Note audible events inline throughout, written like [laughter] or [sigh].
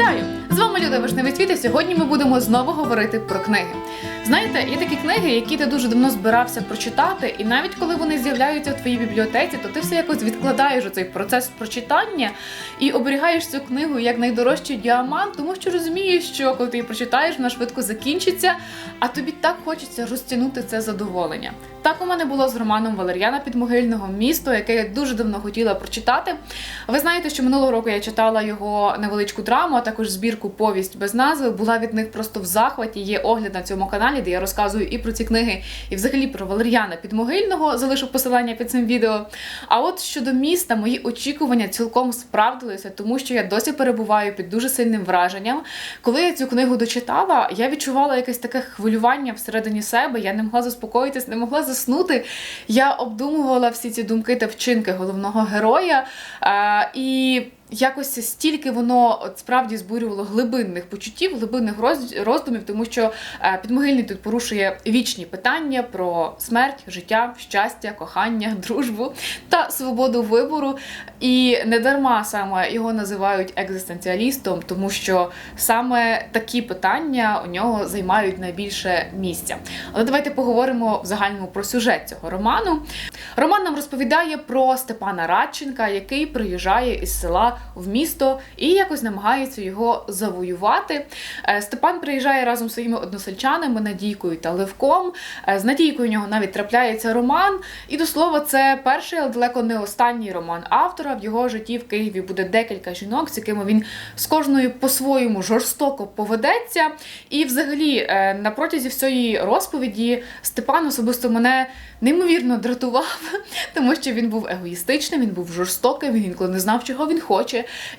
Вітаю! З вами Люда Вишневий світ і сьогодні ми будемо знову говорити про книги. Знаєте, є такі книги, які ти дуже давно збирався прочитати, і навіть коли вони з'являються в твоїй бібліотеці, то ти все якось відкладаєш цей процес прочитання і оберігаєш цю книгу як найдорожчий діамант, тому що розумієш, що коли ти її прочитаєш, вона швидко закінчиться, а тобі так хочеться розтягнути це задоволення. Так у мене було з романом Валер'яна Підмогильного місто, яке я дуже давно хотіла прочитати. Ви знаєте, що минулого року я читала його невеличку драму, а також збірку Повість без назви. Була від них просто в захваті. Є огляд на цьому каналі, де я розказую і про ці книги, і взагалі про Валер'яна Підмогильного. Залишу посилання під цим відео. А от щодо міста, мої очікування цілком справдилися, тому що я досі перебуваю під дуже сильним враженням. Коли я цю книгу дочитала, я відчувала якесь таке хвилювання всередині себе. Я не могла заспокоїтись, не могла заснути. Я обдумувала всі ці думки та вчинки головного героя. Е, і якось стільки воно от справді збурювало глибинних почуттів, глибинних роз- роздумів, тому що е, підмогильний тут порушує вічні питання про смерть, життя, щастя, кохання, [laughs] дружбу та свободу вибору. І не дарма саме його називають екзистенціалістом, тому що саме такі питання у нього займають найбільше місця. Але давайте поговоримо в загальному про сюжет цього роману. Роман нам розповідає про Степана Радченка, який приїжджає із села в місто і якось намагається його завоювати. Е, Степан приїжджає разом з своїми односельчанами Надійкою та Левком. Е, З Надійкою у нього навіть трапляється роман. І до слова, це перший, але далеко не останній роман автора. В його житті в Києві буде декілька жінок, з якими він з кожною по-своєму жорстоко поведеться. І, взагалі, е, на протязі всієї розповіді Степан особисто мене неймовірно дратував, [laughs] тому що він був егоїстичним, він був жорстоким, він інколи не знав, чого він хоче.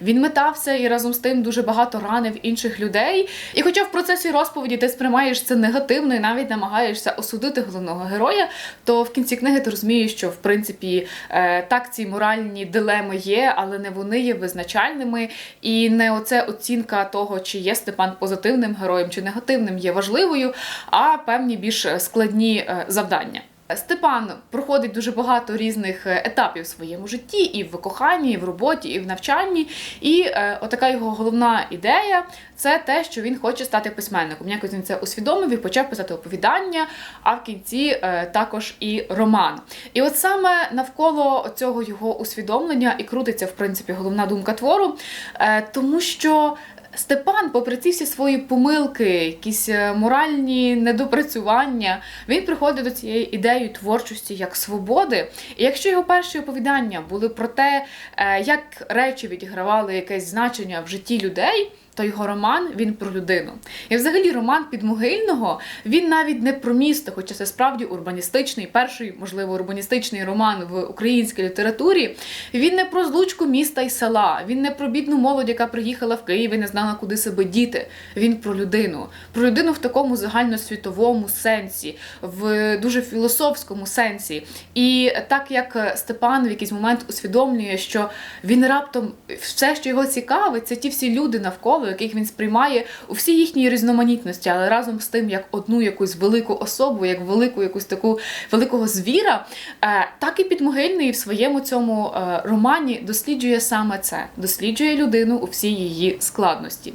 Він метався і разом з тим дуже багато ранив інших людей. І хоча в процесі розповіді ти сприймаєш це негативно і навіть намагаєшся осудити головного героя, то в кінці книги ти розумієш, що в принципі е, так ці моральні дилеми є, але не вони є визначальними. І не оце оцінка того, чи є Степан позитивним героєм чи негативним, є важливою, а певні більш складні е, завдання. Степан проходить дуже багато різних е, етапів в своєму житті, і в коханні, і в роботі, і в навчанні. І е, отака його головна ідея це те, що він хоче стати письменником. Якось він це усвідомив і почав писати оповідання, а в кінці е, також і роман. І от саме навколо цього його усвідомлення і крутиться, в принципі, головна думка твору, е, тому що. Степан, попри ці всі свої помилки, якісь е, моральні недопрацювання, він приходить до цієї ідеї творчості як свободи. І якщо його перші оповідання були про те, е, як речі відігравали якесь значення в житті людей. То його роман він про людину. І взагалі роман підмогильного він навіть не про місто, хоча це справді урбаністичний, перший, можливо, урбаністичний роман в українській літературі. Він не про злучку міста і села, він не про бідну молодь, яка приїхала в Київ і не знала, куди себе діти. Він про людину, про людину в такому загальносвітовому сенсі, в дуже філософському сенсі. І так як Степан в якийсь момент усвідомлює, що він раптом все, що його цікавить, це ті всі люди навколо, яких він сприймає у всій їхній різноманітності, але разом з тим, як одну якусь велику особу, як велику якусь таку великого звіра, е, так і підмогильний в своєму цьому е, романі досліджує саме це, досліджує людину у всій її складності.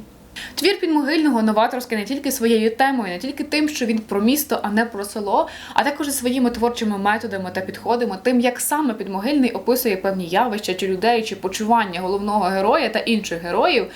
Твір підмогильного новаторський не тільки своєю темою, не тільки тим, що він про місто, а не про село, а також і своїми творчими методами та підходами, тим, як саме підмогильний описує певні явища чи людей, чи почування головного героя та інших героїв,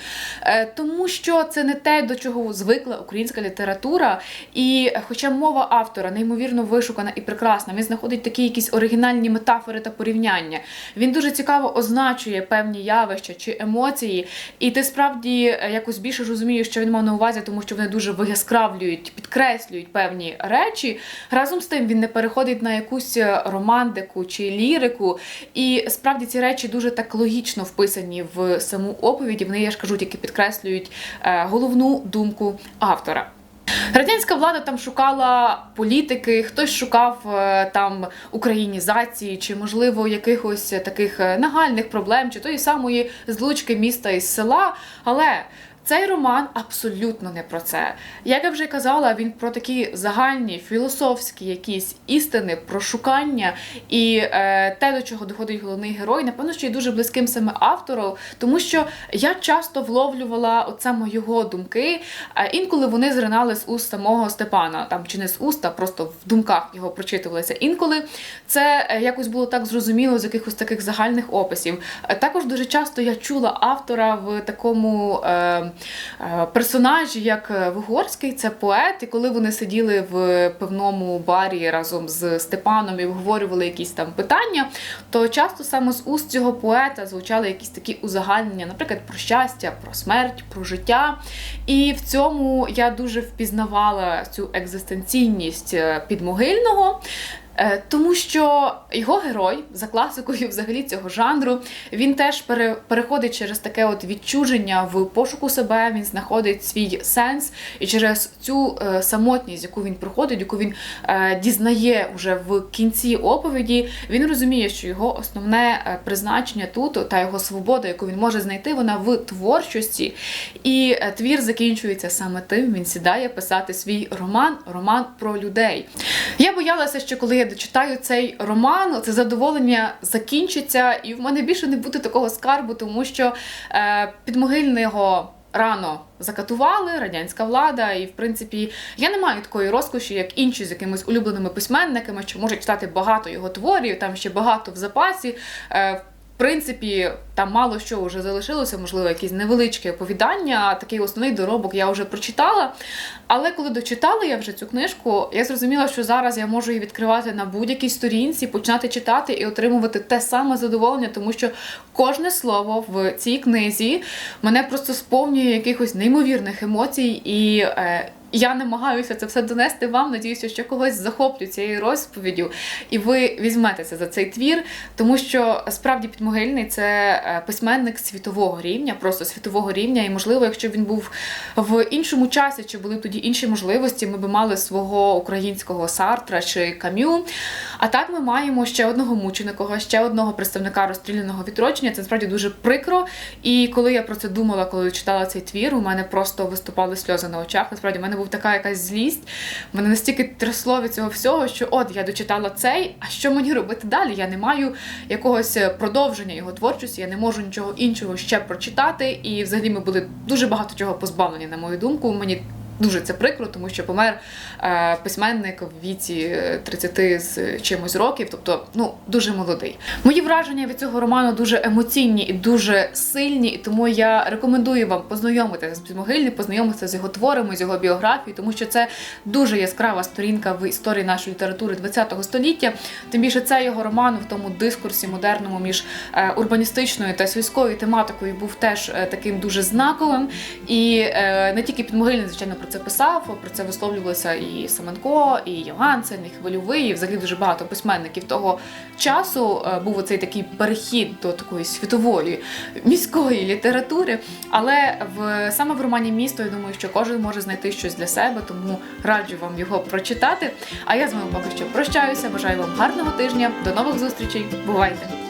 Е, тому що це не те, до чого звикла українська література. І хоча мова автора неймовірно вишукана і прекрасна, він знаходить такі якісь оригінальні метафори та порівняння. Він дуже цікаво означує певні явища чи емоції, і ти справді е, якось більше розумієш, що він мав на увазі, тому що вони дуже вияскравлюють, підкреслюють певні речі. Разом з тим він не переходить на якусь е, романтику чи лірику. І справді ці речі дуже так логічно вписані в саму оповідь. і Вони, я ж кажу, тільки підкреслюють е, головну думку автора. Радянська влада там шукала політики, хтось шукав е, там українізації, чи можливо якихось таких нагальних проблем, чи тої самої злучки міста із села. Але цей роман абсолютно не про це. Як я вже казала, він про такі загальні філософські якісь істини, про шукання і е, те, до чого доходить головний герой, напевно, що є дуже близьким саме автору, тому що я часто вловлювала от саме його думки. Е, інколи вони зринали з уст самого Степана, там чи не з уст, а просто в думках його прочитувалися. Інколи це е, якось було так зрозуміло з якихось таких загальних описів. Е, Також дуже часто я чула автора в такому е, персонажі, як е, Вигорський, це поет, і коли вони сиділи в певному барі разом з Степаном і обговорювали якісь там питання, то часто саме з уст цього поета звучали якісь такі узагальнення, наприклад, про щастя, про смерть, про життя. І в цьому я дуже впізнавала цю екзистенційність е, підмогильного. Е, Тому що його герой за класикою взагалі цього жанру він теж пере, переходить через таке от відчуження в пошуку себе. Він знаходить свій сенс, і через цю е, самотність, яку він проходить, яку він е, дізнає вже в кінці оповіді, він розуміє, що його основне е, призначення тут та його свобода, яку він може знайти, вона в творчості. І е, твір закінчується саме тим. Він сідає писати свій роман, роман про людей. Я боялася, що коли я дочитаю цей роман, це задоволення закінчиться, і в мене більше не буде такого скарбу, тому що е, підмогильного рано закатували радянська влада, і в принципі я не маю такої розкоші, як інші з якимись улюбленими письменниками, що можуть читати багато його творів, там ще багато в запасі. Е, принципі, там мало що вже залишилося, можливо, якісь невеличкі оповідання. Такий основний доробок я вже прочитала. Але коли дочитала я вже цю книжку, я зрозуміла, що зараз я можу її відкривати на будь-якій сторінці, починати читати і отримувати те саме задоволення, тому що кожне слово в цій книзі мене просто сповнює якихось неймовірних емоцій і. Я намагаюся це все донести вам. Надіюся, що когось захоплю цією розповіддю, і ви візьметеся за цей твір, тому що справді підмогильний це е, письменник світового рівня, просто світового рівня. І можливо, якщо він був в іншому часі, чи були б тоді інші можливості, ми б мали свого українського Сартра чи Кам'ю. А так ми маємо ще одного мученикова, ще одного представника розстріляного відродження. Це насправді дуже прикро. І коли я про це думала, коли читала цей твір, у мене просто виступали сльози на очах. Насправді, в мене був така якась злість. Мене настільки трясло від цього всього, що от я дочитала цей, а що мені робити далі? Я не маю якогось продовження його творчості, я не можу нічого іншого ще прочитати. І взагалі ми були дуже багато чого позбавлені, на мою думку. Мені Дуже це прикро, тому що помер е, письменник в віці е, 30 з чимось років, тобто ну дуже молодий. Мої враження від цього роману дуже емоційні і дуже сильні, і тому я рекомендую вам познайомитися з Підмогильним, познайомитися з його творами, з його біографією, тому що це дуже яскрава сторінка в історії нашої літератури ХХ століття. Тим більше це його роман в тому дискурсі модерному між е, урбаністичною та сільською тематикою був теж е, таким дуже знаковим. І е, не тільки Підмогильний, звичайно, про це писав, про це висловлювалися і Семенко, і Йогансен, і Хвильовий, і взагалі дуже багато письменників того часу е, був оцей такий перехід до такої світової міської літератури. Але в саме в романі місто я думаю, що кожен може знайти щось для себе, тому раджу вам його прочитати. А я з вами поки що прощаюся. Бажаю вам гарного тижня. До нових зустрічей. Бувайте!